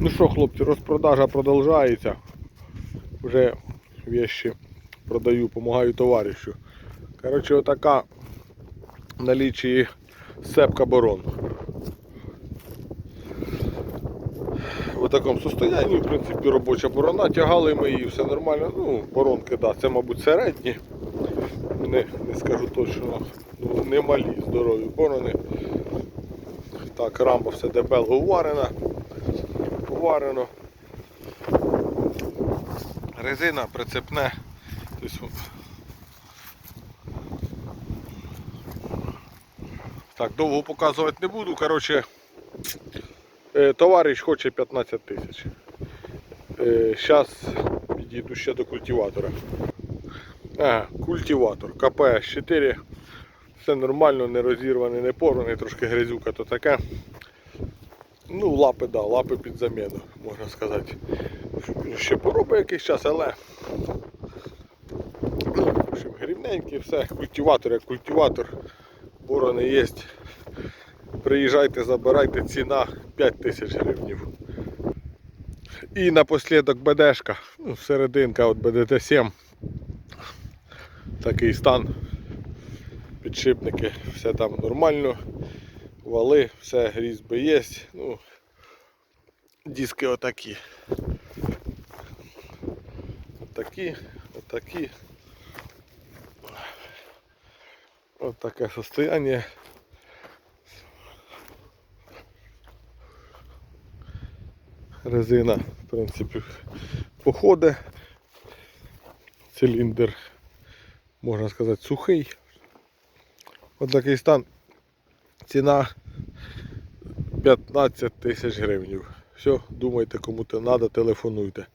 Ну що, хлопці, розпродажа продовжується. Вже вещи продаю, допомагаю товаришу. Коротше, отака в налічі сепка борон. В такому состоянні, в принципі, робоча борона. Тягали ми її, все нормально. Ну, боронки, да, це, мабуть, середні. Не, не скажу точно, ну, не малі, здорові борони. Так, рамба все дебело уварена. Уварено. Резина прицепне. Тобто, так, довго показувати не буду. Коротше, е, товариш хоче 15 тисяч. Зараз підійду ще до культиватора. Ага, культиватор. КПС 4. Все нормально, не розірваний, не порваний, трошки грязюка то таке. Ну, лапи, да, лапи під заміну, можна сказати. Ще поробить якийсь час, але ну, в общем, рівненький, все, культиватор як культиватор, борони є. Приїжджайте, забирайте, ціна 5 тисяч гривнів. І напослідок БДшка, ну, серединка от БДТ-7. Такий стан. Підшипники, все там нормально. Вали, все, різьби є. Ну, диски отакі. Отакі, отакі. От таке состояние. Резина, в принципі, походить. Циліндр, можна сказати, сухий. От такий стан. Ціна 15 тисяч гривень. Все, думайте, кому то треба, телефонуйте.